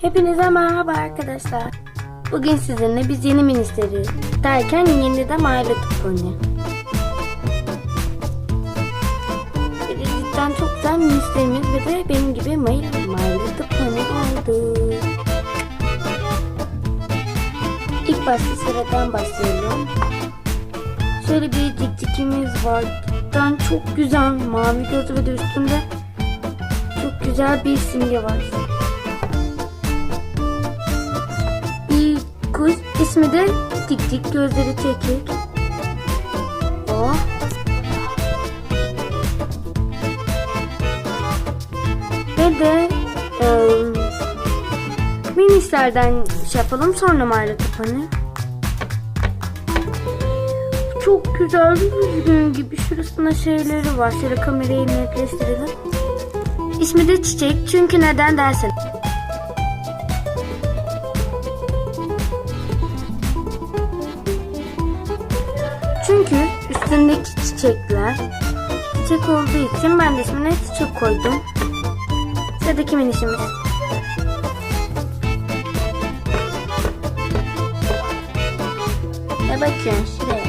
Hepinize merhaba arkadaşlar. Bugün sizinle biz yeni ministeri derken yeni de Pony. Bir de cidden çok güzel ministerimiz ve de benim gibi My Little Pony oldu. İlk başta sıradan başlayalım. Şöyle bir cikcikimiz var. Cidden çok güzel mavi gözü ve de üstünde çok güzel bir simge var. Kuş ismi de Tik Tik gözleri çekik. O. Ve de e, minislerden şey yapalım sonra Marla Tapan'ı. Çok güzel bir üzgün gibi şurasında şeyleri var. Şöyle kamerayı netleştirelim. İsmi de Çiçek çünkü neden dersin? Çünkü üstündeki çiçekler çiçek olduğu için ben de ismine çiçek koydum. Sıradaki minişimiz. Ne bakıyorsun şuraya?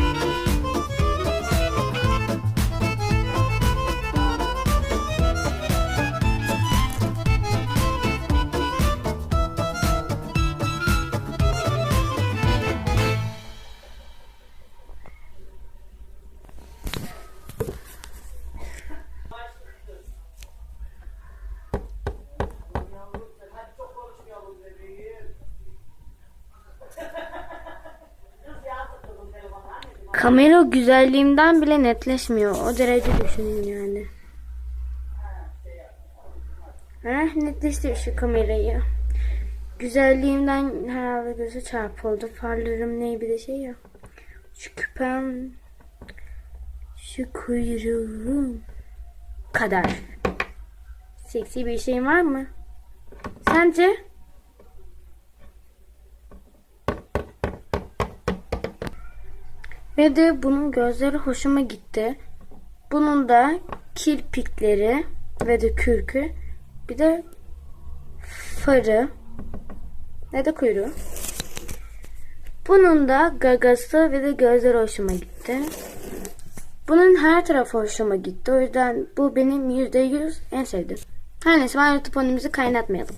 Kamera güzelliğimden bile netleşmiyor. O derece düşünün yani. Heh, netleştir şu kamerayı. Güzelliğimden herhalde gözü çarpıldı. Farlarım ne bir de şey ya. Şu küpem. Şu kuyruğum. Kadar. Seksi bir şeyin var mı? Sence? Ve de bunun gözleri hoşuma gitti. Bunun da kirpikleri ve de kürkü. Bir de farı. Ne de kuyruğu. Bunun da gagası ve de gözleri hoşuma gitti. Bunun her tarafı hoşuma gitti. O yüzden bu benim %100 en sevdiğim. Her neyse ben youtube kaynatmayalım.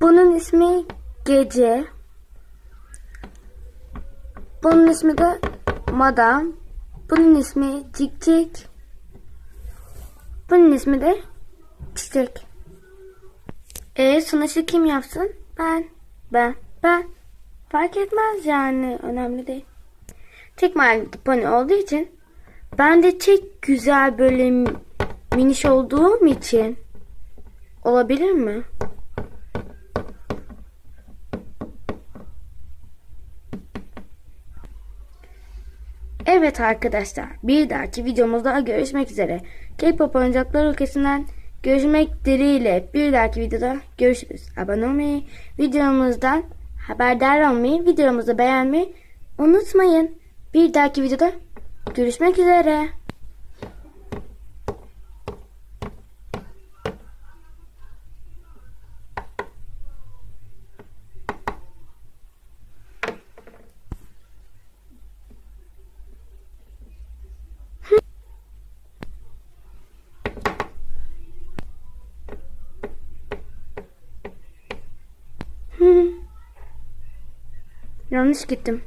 Bunun ismi Gece. Bunun ismi de Madam. Bunun ismi Cik Cik. Bunun ismi de Çiçek. E sunuşu kim yapsın? Ben. Ben. Ben. Fark etmez yani. Önemli değil. Tek pony olduğu için ben de tek güzel böyle miniş olduğum için olabilir mi? Evet arkadaşlar bir dahaki videomuzda görüşmek üzere. K-pop oyuncaklar ülkesinden görüşmek dileğiyle bir dahaki videoda görüşürüz. Abone olmayı, videomuzdan haberdar olmayı, videomuzu beğenmeyi unutmayın. Bir dahaki videoda görüşmek üzere. Yanlış gittim.